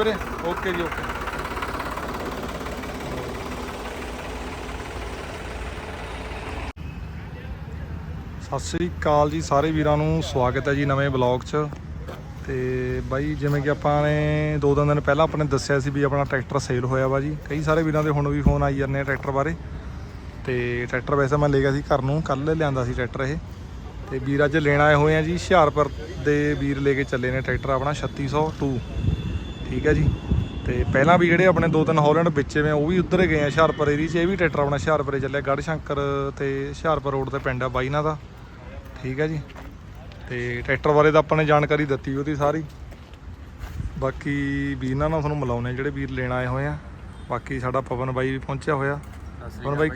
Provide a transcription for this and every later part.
ਵੀਰੇ, ਓਕੇ ਜੀ, ਓਕੇ। ਸਤਿ ਸ੍ਰੀ ਅਕਾਲ ਜੀ, ਸਾਰੇ ਵੀਰਾਂ ਨੂੰ ਸਵਾਗਤ ਹੈ ਜੀ ਨਵੇਂ ਬਲੌਗ 'ਚ। ਤੇ ਬਾਈ, ਜਿਵੇਂ ਕਿ ਆਪਾਂ ਨੇ ਦੋ ਤਿੰਨ ਦਿਨ ਪਹਿਲਾਂ ਆਪਣੇ ਦੱਸਿਆ ਸੀ ਵੀ ਆਪਣਾ ਟਰੈਕਟਰ ਸੇਲ ਹੋਇਆ ਵਾ ਜੀ। ਕਈ ਸਾਰੇ ਵੀਰਾਂ ਦੇ ਹੁਣ ਵੀ ਫੋਨ ਆਈ ਜਾਂਦੇ ਆ ਟਰੈਕਟਰ ਬਾਰੇ। ਤੇ ਟਰੈਕਟਰ ਵੈਸੇ ਮੈਂ ਲੈ ਗਿਆ ਸੀ ਘਰ ਨੂੰ ਕੱਲ ਲਿਆਂਦਾ ਸੀ ਟਰੈਕਟਰ ਇਹ। ਤੇ ਵੀਰ ਅੱਜ ਲੈਣ ਆਏ ਹੋਏ ਆ ਜੀ, ਹੁਸ਼ਿਆਰਪੁਰ ਦੇ ਵੀਰ ਲੈ ਕੇ ਚੱਲੇ ਨੇ ਟਰੈਕਟਰ ਆਪਣਾ 3602 ਠੀਕ ਹੈ ਜੀ। ਤੇ ਪਹਿਲਾਂ ਵੀ ਜਿਹੜੇ ਆਪਣੇ ਦੋ ਤਿੰਨ ਹਾਲੈਂਡ ਵਿੱਚੇ ਵੇ ਉਹ ਵੀ ਉੱਧਰ ਗਏ ਆ ਹੁਸ਼ਿਆਰਪੁਰ ਏਰੀ 'ਚ ਇਹ ਵੀ ਟਰੈਕਟਰ ਆਪਣਾ ਹੁਸ਼ਿਆਰਪੁਰੇ ਚੱਲਿਆ। ਗੜ੍ਹ ਸ਼ੰਕਰ ਤੇ ਹੁਸ਼ਿਆਰਪੁਰ ਰੋਡ ਤੇ ਪਿੰਡ ਆ ਬਾਈ ਇਹਨਾਂ ਦਾ। ਠੀਕ ਹੈ ਜੀ। ਤੇ ਟਰੈਕਟਰ ਬਾਰੇ ਤਾਂ ਆਪਾਂ ਨੇ ਜਾਣਕਾਰੀ ਦਿੱਤੀ ਉਹਦੀ ਸਾਰੀ। ਬਾਕੀ ਵੀਰ ਨਾਲ ਤੁਹਾਨੂੰ ਮਿਲਾਉਣੇ ਜਿਹੜੇ ਵੀਰ ਲੈਣ ਆਏ ਹੋਏ ਆ। ਬਾਕੀ ਸਾਡਾ ਪਵਨ ਬਾਈ ਵੀ ਪਹੁੰਚਿਆ ਹੋਇਆ। ਹੋਰ ਬਾਈ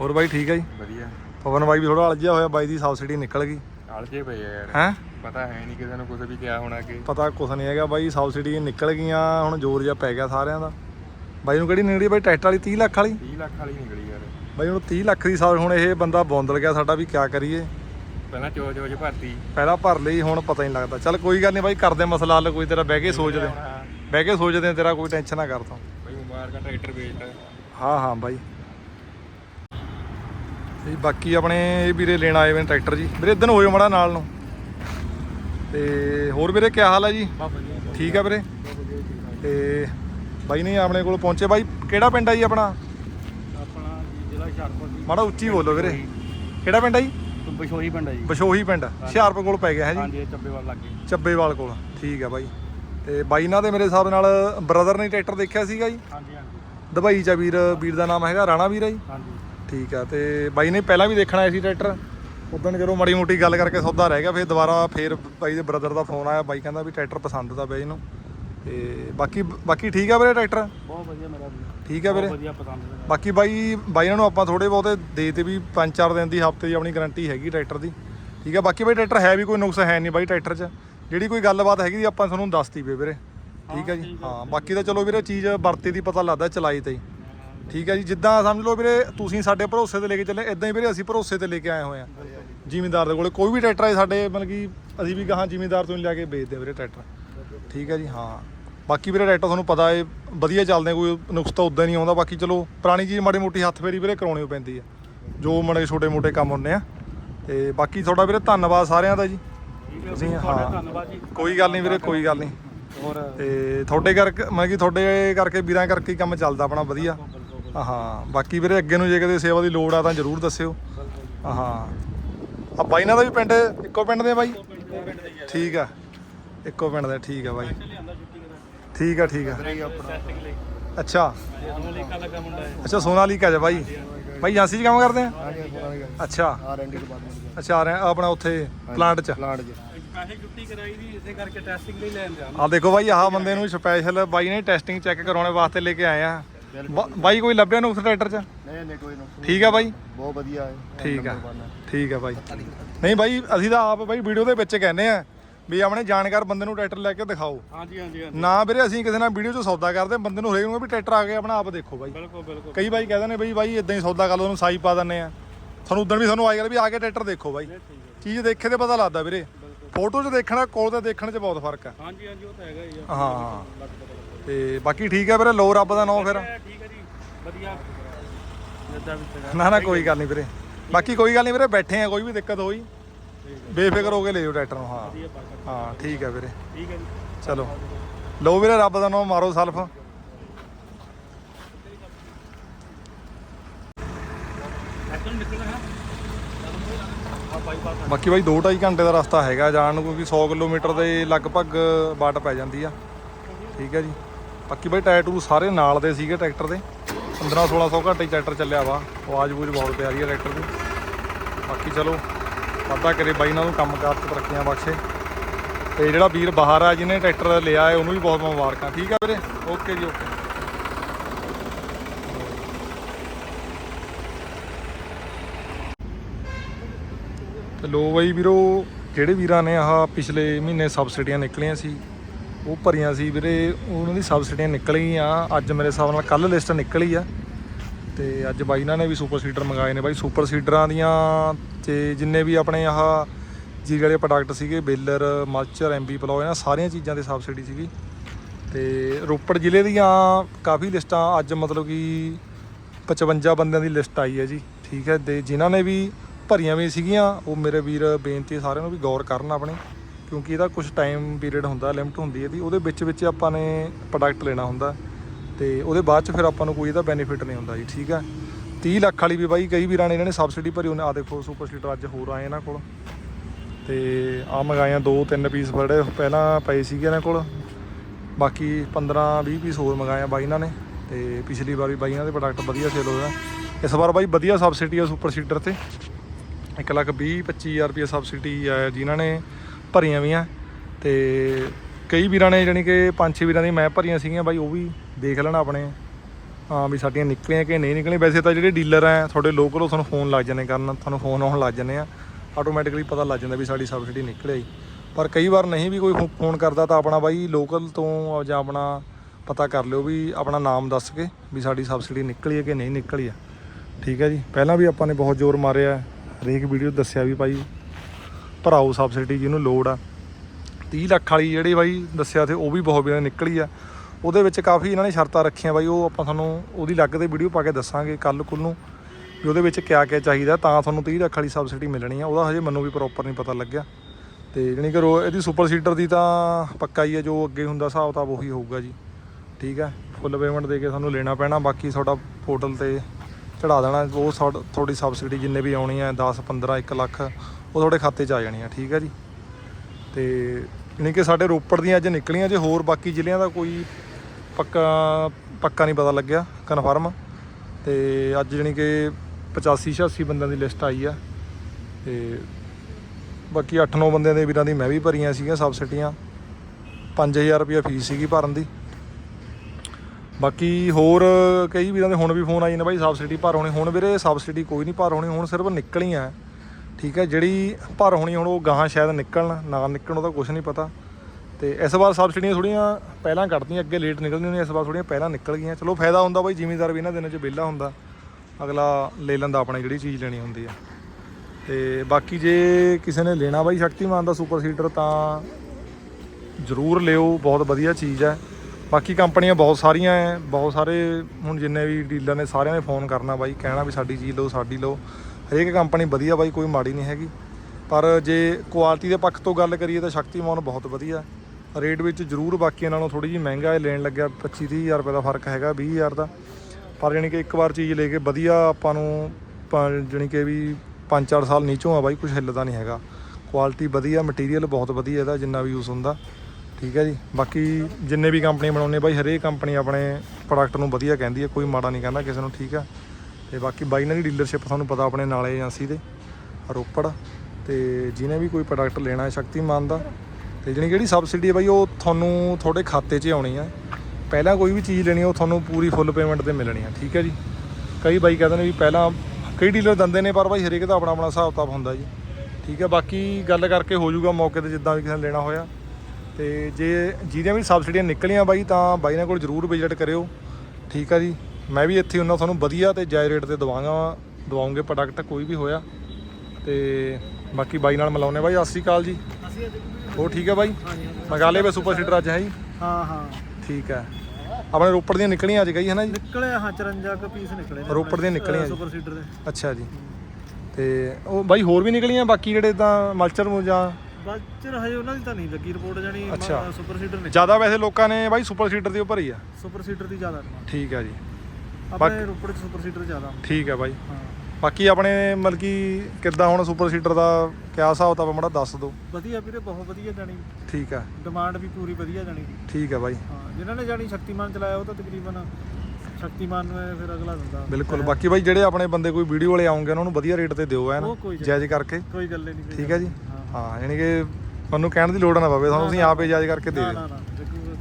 ਹੋਰ ਬਾਈ ਠੀਕ ਹੈ ਜੀ? ਵਧੀਆ। ਪਵਨ ਬਾਈ ਵੀ ਥੋੜਾ ਅਲਝਿਆ ਹੋਇਆ ਬਾਈ ਦੀ ਸਬਸਿਡੀ ਨਿਕਲ ਗਈ। ਆਲਜੇ ਪਏ ਆ ਯਾਰ। ਹੈ? ਪਤਾ ਹੈ ਨਹੀਂ ਕਿਸੇ ਨੂੰ ਕੁਝ ਵੀ ਕਿਹਾ ਹੋਣਾ ਕਿ। ਪਤਾ ਕੁਛ ਨਹੀਂ ਹੈਗਾ ਬਾਈ ਸਬਸਿਡੀ ਨਿਕਲ ਗਈਆਂ ਹੁਣ ਜ਼ੋਰ ਜਿਹਾ ਪੈ ਗਿਆ ਸਾਰਿਆਂ ਦਾ। ਬਾਈ ਨੂੰ ਕਿਹੜੀ ਨਿਕਲੀ ਬਾਈ ਟਰੈਕਟਰ ਵਾਲੀ 30 ਲੱਖ ਵਾਲੀ? 30 ਲੱਖ ਵਾਲੀ ਨਿਕਲੀ ਯਾਰ। ਬਾਈ ਹੁਣ 30 ਲੱਖ ਦੀ ਸਬ ਹੁਣ ਇਹ ਬੰਦਾ ਬੌਂਦਲ ਗਿਆ ਸਾਡਾ ਵੀ ਕਿਆ ਕਰੀਏ। ਪਹਿਲਾਂ ਚੋ ਚੋ ਚ ਭਰਤੀ। ਪਹਿਲਾਂ ਭਰ ਲਈ ਹੁਣ ਪਤਾ ਨਹੀਂ ਲੱਗਦਾ। ਚੱਲ ਕੋਈ ਗੱਲ ਨਹੀਂ ਬਾਈ ਕਰਦੇ ਮਸਲਾ ਹੱਲ ਕੋਈ ਤੇਰਾ ਬਹਿ ਕੇ ਸੋਚਦੇ ਬਹਿ ਕੇ ਸੋਚਦੇ ਤੇਰਾ ਕੋਈ ਟੈਨਸ਼ਨ ਨਾ ਕਰ ਤੂੰ। ਬਈ ਮੁਬਾਰਕ ਟਰੈਕਟਰ ਵੇਚਦਾ ਹਾਂ ਹਾਂ ਬਾਈ। ਤੇ ਬਾਕੀ ਆਪਣੇ ਇਹ ਵੀਰੇ ਲੈਣ ਆਏ ਵੇ ਨੇ ਟਰੈਕਟਰ ਜੀ। ਵੀਰੇ ਇਦਾਂ ਹੋਇਓ ਮੜਾ ਨਾਲ ਨੂੰ। ਤੇ ਹੋਰ ਵੀਰੇ ਕੀ ਹਾਲ ਹੈ ਜੀ? ਠੀਕ ਆ ਵੀਰੇ? ਤੇ ਬਾਈ ਨੇ ਆਪਣੇ ਕੋਲ ਪਹੁੰਚੇ। ਬਾਈ ਕਿਹੜਾ ਪਿੰਡ ਆ ਜੀ ਆਪਣਾ? ਆਪਣਾ ਜ਼ਿਲ੍ਹਾ ਹੁਸ਼ਿਆਰਪੁਰ ਦੀ ਮਾੜਾ ਉੱਚੀ ਬੋਲੋ ਵੀਰੇ। ਕਿਹੜਾ ਪਿੰਡ ਆ ਜੀ? ਬਸ਼ੋਹੀ ਪਿੰਡ ਹੈ ਜੀ। ਬਸ਼ੋਹੀ ਪਿੰਡ। ਹੁਸ਼ਿਆਰਪੁਰ ਕੋਲ ਪੈ ਗਿਆ ਹੈ ਜੀ। ਹਾਂਜੀ ਚੱਬੇਵਾਲ ਲੱਗੇ। ਚੱਬੇਵਾਲ ਕੋਲ। ਠੀਕ ਆ ਬਾਈ। ਤੇ ਬਾਈ ਨਾਲ ਦੇ ਮੇਰੇ ਹਿਸਾਬ ਨਾਲ ਬ੍ਰਦਰ ਨੇ ਟਰੈਕਟਰ ਦੇਖਿਆ ਸੀਗਾ ਜੀ? ਹਾਂਜੀ ਹਾਂਜੀ। ਦੁਬਈ ਚ ਆ ਵੀਰ ਵੀਰ ਦਾ ਨਾਮ ਹੈਗਾ ਰਾਣਾ ਵੀਰ ਆ ਜੀ? ਹਾਂਜੀ। ਠੀਕ ਆ। ਤੇ ਬਾਈ ਨੇ ਪਹਿਲਾਂ ਵੀ ਦੇਖਣ ਆਇਆ ਸੀ ਟਰੈਕਟਰ? ਉਦੋਂ ਜਦੋਂ ਮਾੜੀ ਮੋਟੀ ਗੱਲ ਕਰਕੇ ਸੌਦਾ ਰਹਿ ਗਿਆ ਫਿਰ ਦੁਬਾਰਾ ਫੇਰ ਬਾਈ ਦੇ ਬ੍ਰਦਰ ਦਾ ਫੋਨ ਆਇਆ ਬਾਈ ਕਹਿੰਦਾ ਵੀ ਟਰੈਕਟਰ ਪਸੰਦ ਤਾਂ ਬਾਈ ਨੂੰ ਤੇ ਬਾਕੀ ਬਾਕੀ ਠੀਕ ਆ ਵੀਰੇ ਟਰੈਕਟਰ ਬਹੁਤ ਵਧੀਆ ਮੇਰਾ ਵੀ। ਠੀਕ ਆ ਵੀਰੇ? ਵਧੀਆ ਪਸੰਦ ਬਾਕੀ ਬਾਈ ਬਾਈਆਂ ਨੂੰ ਆਪਾਂ ਥੋੜੇ ਬਹੁਤੇ ਦੇ ਤੇ ਵੀ 5-4 ਦਿਨ ਦੀ ਹਫ਼ਤੇ ਦੀ ਆਪਣੀ ਗਾਰੰਟੀ ਹੈਗੀ ਟਰੈਕਟਰ ਦੀ। ਠੀਕ ਆ ਬਾਕੀ ਬਾਈ ਟਰੈਕਟਰ ਹੈ ਵੀ ਕੋਈ ਨੁਕਸ ਹੈ ਨਹੀਂ ਬਾਈ ਟਰੈਕਟਰ 'ਚ। ਜਿਹੜੀ ਕੋਈ ਗੱਲਬਾਤ ਹੈਗੀ ਦੀ ਆਪਾਂ ਤੁਹਾਨੂੰ ਦੱਸਤੀ ਵੇ ਵੀਰੇ। ਠੀਕ ਆ ਜੀ? ਹਾਂ ਬਾਕੀ ਤਾਂ ਚਲੋ ਵੀਰੇ ਚੀਜ਼ ਵਰਤੇ ਦੀ ਪਤਾ ਲੱਗਦਾ ਚਲਾਈ ਤੇ ਠੀਕ ਆ ਜੀ ਜਿੱਦਾਂ ਸਮਝ ਲਓ ਵੀਰੇ ਤੁਸੀਂ ਸਾਡੇ ਭਰੋਸੇ ਤੇ ਲੈ ਕੇ ਚੱਲੇ ਇਦਾਂ ਹੀ ਵੀਰੇ ਅਸੀਂ ਭਰੋਸੇ ਤੇ ਲੈ ਕੇ ਆਏ ਹੋਏ ਆ ਜ਼ਿਮੀਂਦਾਰ ਦੇ ਕੋਲੇ ਕੋਈ ਵੀ ਟਰੈਕਟਰ ਹੈ ਸਾਡੇ ਮਤਲਬ ਕਿ ਅਸੀਂ ਵੀ ਗਾਹਾਂ ਜ਼ਿਮੀਂਦਾਰ ਤੋਂ ਹੀ ਲਿਆ ਕੇ ਵੇਚਦੇ ਆ ਵੀਰੇ ਟਰੈਕਟਰ। ਠੀਕ ਹੈ ਜੀ ਹਾਂ। ਬਾਕੀ ਵੀਰੇ ਟਰੈਕਟਰ ਤੁਹਾਨੂੰ ਪਤਾ ਹੈ ਵਧੀਆ ਚੱਲਦੇ ਕੋਈ ਨੁਕਸ ਤਾਂ ਉਦਾਂ ਨਹੀਂ ਆਉਂਦਾ। ਬਾਕੀ ਚਲੋ ਪੁਰਾਣੀ ਚੀਜ਼ ਮਾੜੀ ਮੋਟੀ ਹੱਥ ਫੇਰੀ ਵੀਰੇ ਕਰਾਉਣੀ ਪੈਂਦੀ ਆ। ਜੋ ਮਾੜੇ ਛੋਟੇ ਮੋਟੇ ਕੰਮ ਹੁੰਦੇ ਆ। ਤੇ ਬਾਕੀ ਤੁਹਾਡਾ ਵੀਰੇ ਧੰਨਵਾਦ ਸਾਰਿਆਂ ਦਾ ਜੀ। ਤੁਸੀਂ ਹਾਂ। ਧੰਨਵਾਦ ਜੀ। ਕੋਈ ਗੱਲ ਨਹੀਂ ਵੀਰੇ ਕੋਈ ਗੱਲ ਨਹੀਂ। ਤੇ ਤੁਹਾਡੇ ਕਰਕੇ ਮੈਂ ਕਿ ਤੁਹਾਡੇ ਕਰਕੇ ਵੀਰਾਂ ਕਰਕੇ ਹੀ ਕੰਮ ਚੱਲਦਾ ਆਪਣਾ ਵਧੀਆ। ਹਾਂ ਬਾਕੀ ਵੀਰੇ ਅੱਗੇ ਨੂੰ ਜੇ ਕਦੇ ਸੇਵਾ ਦੀ ਲੋੜ ਆ ਤਾਂ ਜ਼ਰੂਰ ਦੱਸਿਓ। ਹਾਂ। ਆ ਬਾਈ ਨਾਲ ਦਾ ਵੀ ਪਿੰਡ ਇੱਕੋ ਪਿੰਡ ਦੇ ਬਾਈ? ਠੀਕ ਆ। ਇੱਕੋ ਪਿੰਡ ਦੇ ਠੀਕ ਆ ਬਾਈ। ਠੀਕ ਆ ਠੀਕ ਆ। ਅੱਛਾ। ਅੱਛਾ ਸੋਨਾਲੀਕਾ ਜੀ ਬਾਈ। ਬਾਈ ਏਜੰਸੀ 'ਚ ਕੰਮ ਕਰਦੇ ਆ? ਅੱਛਾ। ਆਰਐਨਡੀ ਡਿਪਾਰਟਮੈਂਟ ਅੱਛਾ ਆ ਰਹੇ ਆ ਆਪਣਾ ਉੱਥੇ ਪਲਾਂਟ 'ਚ। ਪਲਾਂਟ ਜੀ ਕਾਹੇ ਛੁੱਟੀ ਕਰਾਈ ਦੀ ਇਸੇ ਕਰਕੇ ਟੈਸਟਿੰਗ ਲਈ ਲੈਣ ਦਿਆ ਆ ਦੇਖੋ ਬਾਈ ਆਹ ਬੰਦੇ ਨੂੰ ਸਪੈਸ਼ਲ ਬਾਈ ਨੇ ਟੈਸਟਿੰਗ ਚੈੱਕ ਕਰਾਉਣੇ ਵਾਸਤੇ ਲੈ ਕੇ ਆਏ ਆ। ਬਾ- ਬਾਈ ਕੋਈ ਲੱਭਿਆ ਨੁਕਸ ਟਰੈਕਟਰ 'ਚ? ਨਹੀਂ ਨਹੀਂ ਕੋਈ ਨੁਕਸ ਠੀਕ ਆ ਬਾਈ? ਬਹੁਤ ਵਧੀਆ ਹੈ ਠੀਕ ਆ। ਠੀਕ ਆ ਬਾਈ। ਨਹੀਂ ਬਾਈ ਅਸੀਂ ਤਾਂ ਆਪ ਬਾਈ ਵੀਡੀਓ ਦੇ ਵਿੱਚ ਕਹਿੰਦੇ ਆ ਵੀ ਆਪਣੇ ਜਾਣਕਾਰ ਬੰਦੇ ਨੂੰ ਟਰੈਕਟਰ ਲੈ ਕੇ ਦਿਖਾਓ। ਹਾਂਜੀ ਹਾਂਜੀ ਹਾਂਜੀ। ਨਾ ਵੀਰੇ ਅਸੀਂ ਕਿਸੇ ਨਾਲ ਵੀਡੀਓ 'ਚ ਸੌਦਾ ਕਰਦੇ ਬੰਦੇ ਨੂੰ ਹਰੇਕ ਨੂੰ ਵੀ ਟਰੈਕਟਰ ਆ ਗਿਆ ਆਪਣਾ ਆਪ ਦੇਖੋ ਬਾਈ। ਬਿਲਕੁਲ ਬਿਲਕੁਲ। ਕਈ ਬਾਈ ਕਹਿੰਦੇ ਨੇ ਬਈ ਬਾਈ ਇਦਾਂ ਹੀ ਸੌਦਾ ਕਰ ਲਓ ਉਹਨੂੰ ਸਾਈ ਪਾ ਦਿੰਨੇ ਆ। ਤੁਹਾਨੂੰ ਉਦੋਂ ਵੀ ਤੁਹਾਨੂੰ ਆਈ ਗੱਲ ਵੀ ਆ ਕੇ ਟਰੈਕਟਰ ਦੇਖੋ ਬਾਈ। ਚੀਜ਼ ਦੇਖੇ ਤੇ ਪਤਾ ਲੱਗਦਾ ਵੀਰੇ। ਫੋਟੋ 'ਚ ਦੇਖਣਾ ਕੋਲ ਤੇ ਦੇਖਣ 'ਚ ਬਹੁਤ ਫ਼ਰਕ ਆ ਹਾਂਜੀ ਹਾਂਜੀ ਉਹ ਤਾਂ ਹੈਗਾ ਹੀ ਆ। ਹਾਂ। ਤੇ ਬਾਕੀ ਠੀਕ ਆ ਵੀਰੇ ਲੋ ਰੱਬ ਦਾ ਨਾਮ ਫਿਰ। ਇਹ ਠੀਕ ਹੈ ਜੀ ਵਧੀਆ। ਜਿੱਦਾਂ ਵੀ ਤੇਰਾ। ਨਾ ਨਾ ਕੋਈ ਗੱਲ ਨਹੀਂ ਵੀਰੇ। ਬਾਕੀ ਕੋਈ ਗੱਲ ਨਹੀਂ ਵੀਰੇ ਬੈਠੇ ਆ ਕੋਈ ਵੀ ਦਿੱਕਤ ਹੋਈ ਬੇਫਿਕਰ ਹੋ ਕੇ ਲੈ ਜਾਓ ਟਰੈਕਟਰ ਨੂੰ ਹਾਂ। ਹਾਂ ਠੀਕ ਆ ਵੀਰੇ। ਠੀਕ ਹੈ ਜੀ। ਚਲੋ। ਲਓ ਵੀਰੇ ਰੱਬ ਦਾ ਨਾਮ ਮਾਰੋ ਸਲਫ। ਹੈ। ਬਾਕੀ ਬਾਈ 2.5 ਘੰਟੇ ਦਾ ਰਸਤਾ ਹੈਗਾ ਜਾਣ ਨੂੰ ਕਿਉਂਕਿ 100 ਕਿਲੋਮੀਟਰ ਦੇ ਲਗਭਗ ਬਾਟ ਪੈ ਜਾਂਦੀ ਆ। ਠੀਕ ਹੈ ਜੀ। ਬਾਕੀ ਬਾਈ ਟਾਇਰ ਟੂ ਸਾਰੇ ਨਾਲ ਦੇ ਸੀਗੇ ਟਰੈਕਟਰ ਦੇ। 15 1600 ਘੰਟੇ ਟਰੈਕਟਰ ਚੱਲਿਆ ਵਾ। ਆਵਾਜ਼ ਬੂਝ ਬਹੁਤ ਪਿਆਰੀ ਹੈ ਟਰੈਕਟਰ ਦੀ। ਬਾਕੀ ਚਲੋ, ਵਾਧਾ ਕਰੇ ਬਾਈ ਨਾਲ ਨੂੰ ਕੰਮ ਕਾਰ ਤੇ ਤਰੱਕੀਆਂ ਬਖਸ਼ੇ। ਤੇ ਜਿਹੜਾ ਵੀਰ ਬਾਹਰ ਆ, ਜਿਹਨੇ ਟਰੈਕਟਰ ਲਿਆ ਹੈ, ਉਹਨੂੰ ਵੀ ਬਹੁਤ ਮੁਬਾਰਕਾਂ। ਠੀਕ ਆ ਵੀਰੇ? ਓਕੇ ਜੀ, ਓਕੇ। ਤੇ ਲੋ ਬਾਈ ਵੀਰੋ, ਜਿਹੜੇ ਵੀਰਾਂ ਨੇ ਆਹ ਪਿਛਲੇ ਮਹੀਨੇ ਸਬਸਿਡੀਆਂ ਨਿਕਲੀਆਂ ਸੀ ਉਹ ਭਰੀਆਂ ਸੀ ਵੀਰੇ ਉਹਨਾਂ ਦੀ ਸਬਸਿਡੀਆਂ ਨਿਕਲ ਗਈਆਂ। ਅੱਜ ਮੇਰੇ ਹਿਸਾਬ ਨਾਲ ਕੱਲ ਲਿਸਟ ਨਿਕਲੀ ਆ। ਤੇ ਅੱਜ ਬਾਈ ਇਹਨਾਂ ਨੇ ਵੀ ਸੁਪਰ ਸੀਡਰ ਮੰਗਾਏ ਨੇ ਬਾਈ। ਸੁਪਰ ਸੀਡਰਾਂ ਦੀਆਂ ਤੇ ਜਿੰਨੇ ਵੀ ਆਪਣੇ ਆਹ ਜੀਰੇ ਵਾਲੇ ਪ੍ਰੋਡਕਟ ਸੀਗੇ, ਬੇਲਰ, ਮਲਚਰ ਐਮਬੀ ਪਲੋ ਇਹਨਾਂ ਸਾਰੀਆਂ ਚੀਜ਼ਾਂ ਤੇ ਸਬਸਿਡੀ ਸੀਗੀ। ਤੇ ਰੋਪੜ ਜ਼ਿਲ੍ਹੇ ਦੀਆਂ ਕਾਫੀ ਲਿਸਟਾਂ, ਅੱਜ ਮਤਲਬ ਕਿ 55 ਬੰਦਿਆਂ ਦੀ ਲਿਸਟ ਆਈ ਹੈ ਜੀ। ਠੀਕ ਹੈ, ਤੇ ਜਿਨ੍ਹਾਂ ਨੇ ਵੀ ਭਰੀਆਂ ਵੀ ਸੀਗੀਆਂ, ਉਹ ਮੇਰੇ ਵੀਰ ਬੇਨਤੀ ਸਾਰਿਆਂ ਨੂੰ ਵੀ ਗੌਰ ਕਰਨ ਆਪਣੇ। ਕਿਉਂਕਿ ਇਹਦਾ ਕੁਝ ਟਾਈਮ ਪੀਰੀਅਡ ਹੁੰਦਾ ਲਿਮਟ ਹੁੰਦੀ ਹੈ ਇਹਦੀ, ਉਹਦੇ ਵਿੱਚ ਵਿੱਚ ਆਪਾਂ ਨੇ ਪ੍ਰੋਡਕਟ ਲੈਣਾ ਹੁੰਦਾ ਤੇ ਉਹਦੇ ਬਾਅਦ ਚ ਫਿਰ ਆਪਾਂ ਨੂੰ ਕੋਈ ਇਹਦਾ ਬੈਨੀਫਿਟ ਨਹੀਂ ਹੁੰਦਾ ਜੀ, ਠੀਕ ਹੈ 30 ਲੱਖ ਵਾਲੀ ਵੀ ਬਾਈ, ਕਈ ਵੀਰਾਂ ਨੇ ਇਹਨਾਂ ਨੇ ਸਬਸਿਡੀ ਭਰੀ, ਉਹਨੇ ਆ ਦੇਖੋ ਸੁਪਰ ਸੀਟਰ ਅੱਜ ਹੋਰ ਆਏ ਇਹਨਾਂ ਕੋਲ। ਤੇ ਆ ਮੰਗਾਇਆ ਦੋ ਤਿੰਨ ਪੀਸ ਬੜੇ ਪਹਿਲਾਂ ਪਏ ਸੀਗੇ ਇਹਨਾਂ ਕੋਲ। ਬਾਕੀ 15 20 ਪੀਸ ਹੋਰ ਮੰਗਾਇਆ ਬਾਈ ਇਹਨਾਂ ਨੇ, ਤੇ ਪਿਛਲੀ ਵਾਰ ਵੀ ਬਾਈ ਇਹਨਾਂ ਦੇ ਪ੍ਰੋਡਕਟ ਵਧੀਆ ਸੇਲ ਹੋਇਆ। ਇਸ ਵਾਰ ਬਾਈ ਵਧੀਆ ਸਬਸਿਡੀ ਆ ਸੁਪਰ ਸੀਟਰ ਤੇ। 1 ਲੱਖ 20 25000 ਰੁਪਏ ਸਬਸਿਡੀ ਆ ਜਿਨ੍ਹਾਂ ਨੇ। ਭਰੀਆਂ ਵੀ ਆ ਤੇ ਕਈ ਵੀਰਾਂ ਨੇ ਜਾਣੀ ਕਿ ਪੰਜ ਛੇ ਵੀਰਾਂ ਦੀ ਮੈਂ ਭਰੀਆਂ ਸੀਗੀਆਂ, ਬਾਈ ਉਹ ਵੀ ਦੇਖ ਲੈਣ ਆਪਣੇ। ਹਾਂ ਵੀ ਸਾਡੀਆਂ ਨਿਕਲੀਆਂ ਕਿ ਨਹੀਂ ਨਿਕਲੀਆਂ। ਵੈਸੇ ਤਾਂ ਜਿਹੜੇ ਡੀਲਰ ਆ, ਤੁਹਾਡੇ ਲੋਕਲ ਉਹ ਤੁਹਾਨੂੰ ਫੋਨ ਲੱਗ ਜਾਂਦੇ ਕਰਨ, ਤੁਹਾਨੂੰ ਫੋਨ ਆਉਣ ਲੱਗ ਜਾਂਦੇ ਆ। ਆਟੋਮੈਟਿਕਲੀ ਪਤਾ ਲੱਗ ਜਾਂਦਾ ਵੀ ਸਾਡੀ ਸਬਸਿਡੀ ਨਿਕਲ ਆਈ ਪਰ ਕਈ ਵਾਰ ਨਹੀਂ ਵੀ ਕੋਈ ਫੋ- ਫੋਨ ਕਰਦਾ ਤਾਂ ਆਪਣਾ ਬਾਈ ਲੋਕਲ ਤੋਂ ਜਾਂ ਆਪਣਾ ਪਤਾ ਕਰ ਲਿਓ ਵੀ ਆਪਣਾ ਨਾਮ ਦੱਸ ਕੇ ਵੀ ਸਾਡੀ ਸਬਸਿਡੀ ਨਿਕਲੀ ਹੈ ਕਿ ਨਹੀਂ ਨਿਕਲੀ ਆ ਠੀਕ ਹੈ ਜੀ। ਪਹਿਲਾਂ ਵੀ ਆਪਾਂ ਨੇ ਬਹੁਤ ਜ਼ੋਰ ਮਾਰਿਆ। ਹਰੇਕ ਵੀਡੀਓ ਦੱਸਿਆ ਵੀ ਭਾਈ ਭਰਾਓ ਸਬਸਿਡੀ ਜਿਹਨੂੰ ਲੋੜ ਆ। 30 ਲੱਖ ਵਾਲੀ ਜਿਹੜੀ ਬਾਈ ਦੱਸਿਆ ਤੇ ਉਹ ਵੀ ਬਹੁਤ ਵੀਰਾਂ ਨਿਕਲੀ ਆ। ਉਹਦੇ ਵਿੱਚ ਕਾਫੀ ਇਹਨਾਂ ਨੇ ਸ਼ਰਤਾਂ ਰੱਖੀਆਂ ਬਾਈ, ਉਹ ਆਪਾਂ ਤੁਹਾਨੂੰ ਉਹਦੀ ਲੱਗ ਤੇ ਵੀਡੀਓ ਪਾ ਕੇ ਦੱਸਾਂਗੇ ਕੱਲ ਕੁੱਲ ਨੂੰ ਵੀ ਉਹਦੇ ਵਿੱਚ ਕਿਆ ਕਿਆ ਚਾਹੀਦਾ। ਤਾਂ ਤੁਹਾਨੂੰ 30 ਲੱਖ ਵਾਲੀ ਸਬਸਿਡੀ ਮਿਲਣੀ ਆ। ਉਹਦਾ ਹਜੇ ਮੈਨੂੰ ਵੀ ਪ੍ਰੋਪਰ ਨਹੀਂ ਪਤਾ ਲੱਗਿਆ। ਤੇ ਜਾਣੀ ਕਿ ਰੋ- ਇਹਦੀ ਸੁਪਰ ਸੀਟਰ ਦੀ ਤਾਂ ਪੱਕਾ ਹੀ ਹੈ ਜੋ ਅੱਗੇ ਹੁੰਦਾ ਹਿਸਾਬ ਤਾਂ ਉਹੀ ਹੋਊਗਾ ਜੀ। ਠੀਕ ਹੈ ਫੁੱਲ ਪੇਮੈਂਟ ਦੇ ਕੇ ਸਾਨੂੰ ਲੈਣਾ ਪੈਣਾ। ਬਾਕੀ ਤੁਹਾਡਾ ਪੋਰਟਲ ਤੇ ਚੜਾ ਦੇਣਾ। ਉਹ ਤੁਹਾਡ- ਤੁਹਾਡੀ ਸਬਸਿਡੀ ਜਿੰਨੇ ਵੀ ਆਉਣੀ ਹੈ 10 15 1 ਲੱਖ ਉਹ ਤੁਹਾਡੇ ਖਾਤੇ 'ਚ ਆ ਜਾਣੀਆਂ, ਠੀਕ ਹੈ ਜੀ? ਤੇ ਜਾਣੀ ਕਿ ਸਾਡੇ ਰੋਪੜ ਦੀਆਂ ਅੱਜ ਨਿਕਲੀਆਂ ਜੇ, ਹੋਰ ਬਾਕੀ ਜ਼ਿਲ੍ਹਿਆਂ ਦਾ ਕੋਈ ਪੱਕਾ ਪੱਕਾ ਨਹੀਂ ਪਤਾ ਲੱਗਿਆ ਕਨਫਰਮ ਤੇ ਅੱਜ ਜਾਣੀ ਕਿ 85 86 ਬੰਦਿਆਂ ਦੀ ਲਿਸਟ ਆਈ ਆ। ਤੇ ਬਾਕੀ 8-9 ਬੰਦਿਆਂ ਦੇ ਵੀਰਾਂ ਦੀ ਮੈਂ ਵੀ ਭਰੀਆਂ ਸੀਗੀਆਂ ਸਬਸਿਡੀਆਂ 5000 ਰੁਪਏ ਫੀਸ ਸੀਗੀ ਭਰਨ ਦੀ। ਬਾਕੀ ਹੋਰ ਕਈ ਵੀਰਾਂ ਦੇ ਹੁਣ ਵੀ ਫੋਨ ਆਈ ਨੇ ਬਾਈ, ਸਬਸਿਡੀ ਭਰ ਹੋਣੀ। ਹੁਣ ਵੀਰੇ ਸਬਸਿਡੀ ਕੋਈ ਨਹੀਂ ਭਰ ਹੋਣੀ, ਹੁਣ ਸਿਰਫ ਨਿਕਲੀਆਂ। ਠੀਕ ਹੈ, ਜਿਹੜੀ ਭਰ ਹੋਣੀ ਹੁਣ ਉਹ ਗਾਹਾਂ ਸ਼ਾਇਦ ਨਿਕਲਣ, ਨਾ ਨਿਕਲਣ ਉਹਦਾ ਕੁਝ ਨਹੀਂ ਪਤਾ। ਤੇ ਇਸ ਵਾਰ ਸਬਸਿਡੀਆਂ ਥੋੜੀਆਂ ਪਹਿਲਾਂ ਕੱਢਦੀਆਂ ਅੱਗੇ ਲੇਟ ਨਿਕਲਦੀਆਂ ਨੇ ਇਸ ਵਾਰ ਥੋੜੀਆਂ ਪਹਿਲਾਂ ਨਿਕਲ ਗਈਆਂ। ਚਲੋ, ਫਾਇਦਾ ਹੁੰਦਾ ਬਾਈ, ਜ਼ਿਮੀਂਦਾਰ ਵੀ ਇਹਨਾਂ ਦਿਨਾਂ 'ਚ ਵਿਹਲਾ ਹੁੰਦਾ। ਅਗਲਾ ਲੈ ਲੈਂਦਾ ਆਪਣੇ ਜਿਹੜੀ ਚੀਜ਼ ਲੈਣੀ ਹੁੰਦੀ ਆ। ਤੇ ਬਾਕੀ ਜੇ ਕਿਸੇ ਨੇ ਲੈਣਾ ਬਾਈ ਸ਼ਕਤੀਮਾਨ ਦਾ ਸੁਪਰ ਸੀਡਰ, ਤਾਂ ਜ਼ਰੂਰ ਲਿਓ, ਬਹੁਤ ਵਧੀਆ ਚੀਜ਼ ਹੈ। ਬਾਕੀ ਕੰਪਨੀਆਂ ਬਹੁਤ ਸਾਰੀਆਂ ਹੈ ਬਹੁਤ ਸਾਰੇ ਹੁਣ ਜਿੰਨੇ ਵੀ ਡੀਲਰ ਨੇ, ਸਾਰਿਆਂ ਨੇ ਫੋਨ ਕਰਨਾ ਬਾਈ, ਕਹਿਣਾ ਵੀ ਸਾਡੀ ਚੀਜ਼ ਲਓ, ਸਾਡੀ ਲਓ। ਹਰੇਕ ਕੰਪਨੀ ਵਧੀਆ ਬਾਈ, ਕੋਈ ਮਾੜੀ ਨਹੀਂ ਹੈਗੀ। ਪਰ ਜੇ ਕੁਆਲਿਟੀ ਦੇ ਪੱਖ ਤੋਂ ਗੱਲ ਕਰੀਏ ਤਾਂ ਸ਼ਕਤੀਮਾਨ ਬਹੁਤ ਵਧੀਆ। ਰੇਟ ਵਿੱਚ ਜ਼ਰੂਰ ਬਾਕੀਆਂ ਨਾਲੋਂ ਥੋੜੀ ਜਿਹੀ ਮਹਿੰਗਾ ਹੈ ਲੈਣ ਲੱਗਿਆ 25 ਹਜ਼ਾਰ ਰੁਪਏ ਦਾ ਫ਼ਰਕ ਹੈਗਾ 20000 ਦਾ। ਪਰ ਜਾਣੀ ਕਿ ਇੱਕ ਵਾਰ ਚੀਜ਼ ਲੈ ਕੇ ਵਧੀਆ ਆਪਾਂ ਨੂੰ ਪ- ਜਾਣੀ ਕਿ ਵੀ 5-4 ਸਾਲ ਨੀਚੋਂ ਆ ਬਾਈ ਕੁਝ ਹਿੱਲਦਾ ਨਹੀਂ ਹੈਗਾ। ਕੁਆਲਿਟੀ ਵਧੀਆ ਮਟੀਰੀਅਲ ਬਹੁਤ ਵਧੀਆ ਇਹਦਾ, ਜਿੰਨਾ ਵੀ ਯੂਜ਼ ਹੁੰਦਾ। ਠੀਕ ਹੈ ਜੀ। ਬਾਕੀ ਜਿੰਨੇ ਵੀ ਕੰਪਨੀ ਬਣਾਉਂਦੇ ਬਾਈ, ਹਰੇਕ ਕੰਪਨੀ ਆਪਣੇ ਪ੍ਰੋਡਕਟ ਨੂੰ ਵਧੀਆ ਕਹਿੰਦੀ ਹੈ, ਕੋਈ ਮਾੜਾ ਨਹੀਂ ਕਹਿੰਦਾ, ਕਿਸੇ ਨੂੰ ਠੀਕ ਆ ਤੇ ਬਾਕੀ ਬਾਈ ਨਾਲ ਦੀ ਡੀਲਰਸ਼ਿਪ ਤੁਹਾਨੂੰ ਪਤਾ ਆਪਣੇ ਨਾਲੇ ਏਜੰਸੀ ਦੇ, ਰੋਪੜ। ਤੇ ਜਿਹਨੇ ਵੀ ਕੋਈ ਪ੍ਰੋਡਕਟ ਲੈਣਾ ਹੈ, ਸ਼ਕਤੀਮਾਨ ਦਾ। ਤੇ ਜਿਹੜੀ ਜਿਹੜੀ ਸਬਸਿਡੀ ਹੈ ਬਾਈ, ਉਹ ਤੁਹਾਨੂੰ ਤੁਹਾਡੇ ਖਾਤੇ 'ਚ ਆਉਣੀ ਹੈ। ਪਹਿਲਾਂ ਕੋਈ ਵੀ ਚੀਜ਼ ਲੈਣੀ ਉਹ ਤੁਹਾਨੂੰ ਪੂਰੀ ਫੁੱਲ ਪੇਮੈਂਟ ਤੇ ਮਿਲਣੀ ਹੈ, ਠੀਕ ਹੈ ਜੀ? ਕਈ ਬਾਈ ਕਹਿੰਦੇ ਨੇ ਵੀ ਪਹਿਲਾਂ ਕਈ ਡੀਲਰ ਦਿੰਦੇ ਨੇ, ਪਰ ਬਾਈ ਹਰੇਕ ਦਾ ਆਪਣਾ ਆਪਣਾ ਹਿਸਾਬ ਕਿਤਾਬ ਹੁੰਦਾ ਜੀ। ਠੀਕ ਹੈ, ਬਾਕੀ ਗੱਲ ਕਰਕੇ ਹੋ ਜਾਊਗਾ ਮੌਕੇ ਤੇ ਜਿੱਦਾਂ ਵੀ ਕਿਸੇ ਨੇ ਲੈਣਾ ਹੋਇਆ। ਤੇ ਜੇ ਜਿਹਦੀਆਂ ਵੀ ਸਬਸਿਡੀਆਂ ਨਿਕਲੀਆਂ ਬਾਈ, ਤਾਂ ਬਾਈ ਨਾਲ ਕੋਲ ਜਰੂਰ ਵਿਜ਼ਿਟ ਕਰਿਓ। ਠੀਕ ਆ ਜੀ? ਮੈਂ ਵੀ ਇੱਥੇ ਉਹਨਾਂ ਤੁਹਾਨੂੰ ਵਧੀਆ ਤੇ ਜਾਇਜ਼ ਰੇਟ ਤੇ ਦਵਾਂਗਾ ਦਵਾਉਂਗੇ ਪ੍ਰੋਡਕਟ ਕੋਈ ਵੀ ਹੋਇਆ। ਤੇ ਬਾਕੀ ਬਾਈ ਨਾਲ ਮਿਲਾਉਨੇ ਬਾਈ ਸਤਿ ਸ਼੍ਰੀ ਅਕਾਲ ਜੀ। ਹੋਰ ਠੀਕ ਹੈ ਬਾਈ? ਮੰਗਾ ਲਏ ਵੇ ਸੁਪਰ ਸੀਡਰ ਅੱਜ ਹੈ ਜੀ? ਹਾਂ ਹਾਂ। ਠੀਕ ਹੈ। ਆਪਣੇ ਰੋਪੜ ਦੀਆਂ ਨਿਕਲੀਆਂ ਅੱਜ ਗਈ ਹੈ ਨਾ ਜੀ? ਨਿਕਲੇ ਹਾਂ 54 ਕ ਪੀਸ ਨਿਕਲੇ ਨੇ ਰੋਪੜ ਦੀਆਂ ਨਿਕਲੀਆਂ। ਸੁਪਰ ਸੀਡਰ ਦੇ। ਅੱਛਾ ਜੀ। ਤੇ ਉਹ ਬਾਈ ਹੋਰ ਵੀ ਨਿਕਲੀਆਂ ਬਾਕੀ ਜਿਹੜੇ ਤਾਂ ਮਲਚਰ ਨੂੰ ਜਾਂ? ਬਾਚਰ ਹਜੇ ਉਹਨਾਂ ਦੀ ਤਾਂ ਨਹੀਂ ਲੱਗੀ ਰਿਪੋਰਟ ਜਾਨੀ। ਸੁਪਰ ਸੀਡਰ ਨਿਕਲੇ। ਜ਼ਿਆਦਾ ਵੈਸੇ ਲੋਕਾਂ ਨੇ ਬਾਈ ਸੁਪਰ ਸੀਡਰ ਦੀ ਉਹ ਭਰੀ ਆ। ਸੁਪਰ ਸੀਡਰ ਦੀ ਜ਼ਿਆਦਾ। ਠੀਕ ਹੈ ਜੀ। ਆਪਣੇ ਰੋਪੜ ਚ ਸੁਪਰ ਸੀਡਰ ਜ਼ਿਆਦਾ ਠੀਕ ਹੈ ਬਾਈ। ਹਾਂ। ਬਾਕੀ ਆਪਣੇ ਮਤਲਬ ਕਿ ਕਿੱਦਾਂ ਹੁਣ ਸੁਪਰ ਸੀਡਰ ਦਾ ਕਿਆ ਹਿਸਾਬ ਤਾਂ ਮੜਾ ਦੱਸ ਦਿਓ। ਵਧੀਆ ਵੀਰੇ ਬਹੁਤ ਵਧੀਆ ਜਾਣੀ। ਠੀਕ ਹੈ। ਡਿਮਾਂਡ ਵੀ ਪੂਰੀ ਵਧੀਆ ਜਾਣੀ। ਠੀਕ ਹੈ ਬਾਈ। ਹਾਂ ਜਿਨ੍ਹਾਂ ਨੇ ਜਾਣੀ ਸ਼ਕਤੀਮਾਨ ਚਲਾਇਆ ਉਹ ਤਾਂ ਤਕਰੀਬਨ ਸ਼ਕਤੀਮਾਨ ਨੂੰ ਇਹ ਫਿਰ ਅਗਲਾ ਦਿੰਦਾ। ਬਿਲਕੁਲ ਬਾਕੀ ਬਾਈ ਜਿਹੜੇ ਆਪਣੇ ਬੰਦੇ ਕੋਈ ਵੀਡੀਓ ਵਾਲੇ ਆਉਂਗੇ ਉਹਨਾਂ ਨੂੰ ਵਧੀਆ ਰੇਟ ਤੇ ਦਿਓ ਐਨ ਉਹ ਕੋਈ ਚੱਕਰ ਜਾਇਜ਼ ਕਰਕੇ। ਕੋਈ ਗੱਲ ਹੀ ਨਹੀਂ ਠੀਕ ਹੈ ਜੀ? ਹਾਂ। ਯਾਨੀ ਕਿ ਤੁਹਾਨੂੰ ਕਹਿਣ ਦੀ ਲੋੜ ਨਾ ਪਵੇ ਤੁਹਾਨੂੰ ਤੁਸੀਂ ਆਪੇ ਜਾਇਜ਼ ਕਰਕੇ ਦੇ ਨਾ ਦਿਓ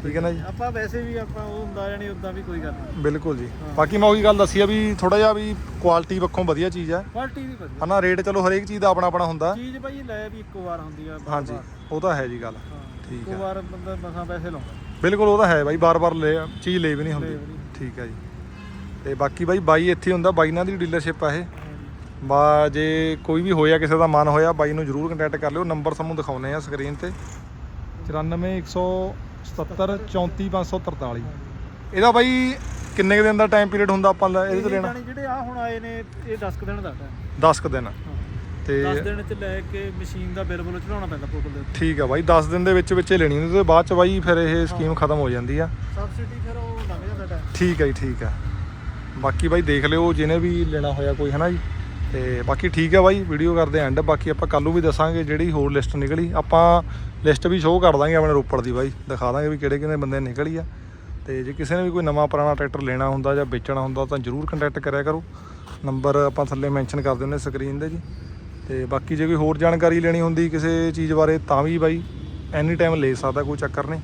ਠੀਕ ਹੈ ਨਾ ਜੀ? ਆਪਾਂ ਵੈਸੇ ਵੀ ਆਪਾਂ ਉਹ ਹੁੰਦਾ ਜਾਨੀ ਉਦਾਂ ਵੀ ਕੋਈ ਗੱਲ ਨਹੀਂ। ਬਿਲਕੁਲ ਜੀ। ਬਾਕੀ ਮੈਂ ਉਹੀ ਗੱਲ ਦੱਸੀ ਆ ਵੀ ਥੋੜਾ ਜਿਹਾ ਵੀ ਕੁਆਲਿਟੀ ਪੱਖੋਂ ਵਧੀਆ ਚੀਜ਼ ਹੈ। ਕੁਆਲਿਟੀ ਵੀ ਵਧੀਆ। ਹਨਾ ਰੇਟ ਚਲੋ ਹਰੇਕ ਚੀਜ਼ ਦਾ ਆਪਣਾ ਆਪਣਾ ਹੁੰਦਾ। ਚੀਜ਼ ਭਾਈ ਲੈ ਵੀ ਇੱਕੋ ਵਾਰ ਹੁੰਦੀ ਆ ਬਾਰ-ਬਾਰ। ਹਾਂਜੀ ਉਹ ਤਾਂ ਹੈ ਜੀ ਗੱਲ। ਹਾਂ ਠੀਕ ਇੱਕੋ ਵਾਰ ਬੰਦਾ ਮਸਾਂ ਪੈਸੇ ਲਾਉਂਦਾ। ਬਿਲਕੁਲ ਉਹ ਤਾਂ ਹੈ ਬਾਈ ਬਾਰ-ਬਾਰ ਲੈ ਚੀਜ਼ ਲੈ ਵੀ ਨਹੀਂ ਹੁੰਦੀ। ਲੈ ਵੀ ਨਹੀਂ। ਠੀਕ ਹੈ ਜੀ। ਤੇ ਬਾਕੀ ਬਾਈ ਬਾਈ ਇੱਥੇ ਹੁੰਦਾ ਬਾਈ ਨਾਲ ਦੀ ਡੀਲਰਸ਼ਿਪ ਆ ਇਹ। ਬਾ ਜੇ ਕੋਈ ਵੀ ਹੋਇਆ ਕਿਸੇ ਦਾ ਮਨ ਹੋਇਆ ਬਾਈ ਨੂੰ ਜਰੂਰ ਕੰਟੈਕਟ ਕਰ ਲਿਓ। ਨੰਬਰ ਤੁਹਾਨੂੰ ਦਿਖਾਉਨੇ ਆ ਸਕਰੀਨ ਤੇ। 94100 77 34 543 ਇਹਦਾ ਬਾਈ ਕਿੰਨੇ ਕੁ ਦਿਨ ਦਾ ਟਾਈਮ ਪੀਰੀਅਡ ਹੁੰਦਾ ਆਪਾਂ ਦਾ ਇਹਦੇ ਤੇ ਲੈਣਾ ਜਿਹੜੇ ਆ ਹੁਣ ਆਏ ਨੇ ਇਹ 10 ਕੁ ਦਿਨ ਦਾ ਹੈ 10 ਕੁ ਦਿਨ। ਤੇ 10 ਦਿਨ ਚ ਲੈ ਕੇ ਮਸ਼ੀਨ ਦਾ ਬਿੱਲ ਬੁੱਲ ਚੜਾਉਣਾ ਪੈਂਦਾ ਪੋਰਟਲ ਦੇ ਉੱਤੇ। ਠੀਕ ਆ ਬਾਈ 10 ਦਿਨ ਦੇ ਵਿੱਚ ਵਿੱਚ ਹੀ ਲੈਣੀ ਹੁੰਦੀ ਤੇ ਬਾਅਦ ਚ ਬਾਈ ਫਿਰ ਇਹ ਸਕੀਮ ਖਤਮ ਹੋ ਜਾਂਦੀ ਆ। ਸਬਸਿਡੀ ਫਿਰ ਉਹ ਲੰਘ ਜਾਂਦਾ ਟਾਈਮ ਠੀਕ ਹੈ ਜੀ ਠੀਕ ਹੈ ਬਾਕੀ ਬਾਈ ਦੇਖ ਲਿਓ ਜਿਹਨੇ ਵੀ ਲੈਣਾ ਹੋਇਆ ਕੋਈ ਹਨਾ ਜੀ? ਤੇ ਬਾਕੀ ਠੀਕ ਹੈ ਬਾਈ, ਵੀਡੀਓ ਕਰਦੇ ਐਂਡ ਬਾਕੀ ਆਪਾਂ ਕੱਲ ਨੂੰ ਵੀ ਦੱਸਾਂਗੇ ਜਿਹੜੀ ਹੋਰ ਲਿਸਟ ਨਿਕਲੀ। ਆਪਾਂ ਲਿਸਟ ਵੀ ਸ਼ੋਅ ਕਰ ਦਾਂਗੇ ਆਪਣੇ ਰੋਪੜ ਦੀ ਬਾਈ, ਦਿਖਾ ਦਾਂਗੇ ਵੀ ਕਿਹੜੇ ਕਿਹੜੇ ਬੰਦੇ ਨਿਕਲੀ ਆ। ਤੇ ਜੇ ਕਿਸੇ ਨੇ ਵੀ ਕੋਈ ਨਵਾਂ ਪੁਰਾਣਾ ਟਰੈਕਟਰ ਲੈਣਾ ਹੁੰਦਾ ਜਾਂ ਵੇਚਣਾ ਹੁੰਦਾ, ਤਾਂ ਜਰੂਰ ਕੰਟੈਕਟ ਕਰਿਆ ਕਰੋ। ਨੰਬਰ ਆਪਾਂ ਥੱਲੇ ਮੈਂਸ਼ਨ ਕਰ ਦਿੰਦੇ ਸਕਰੀਨ ਦੇ ਜੀ। ਤੇ ਬਾਕੀ ਜੇ ਕੋਈ ਹੋਰ ਜਾਣਕਾਰੀ ਲੈਣੀ ਹੁੰਦੀ ਕਿਸੇ ਚੀਜ਼ ਬਾਰੇ, ਤਾਂ ਵੀ ਬਾਈ ਐਨੀ ਟਾਈਮ ਲੈ ਸਕਦਾ, ਕੋਈ ਚੱਕਰ ਨਹੀਂ।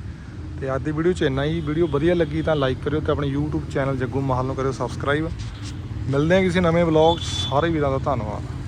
ਤੇ ਅੱਜ ਦੀ ਵੀਡੀਓ 'ਚ ਇੰਨਾ ਹੀ। ਵੀਡੀਓ ਵਧੀਆ ਲੱਗੀ ਤਾਂ ਲਾਈਕ ਕਰਿਓ ਤੇ ਆਪਣੇ YouTube ਚੈਨਲ ਜੱਗੂ ਮਾਹਲ ਨੂੰ ਕਰਿਓ ਸਬਸਕ੍ਰਾਈਬ ਮਿਲਦੇ ਹਾਂ ਕਿਸੇ ਨਵੇਂ ਵਲੌਗ ਸਾਰੇ ਵੀਰਾਂ ਦਾ ਧੰਨਵਾਦ।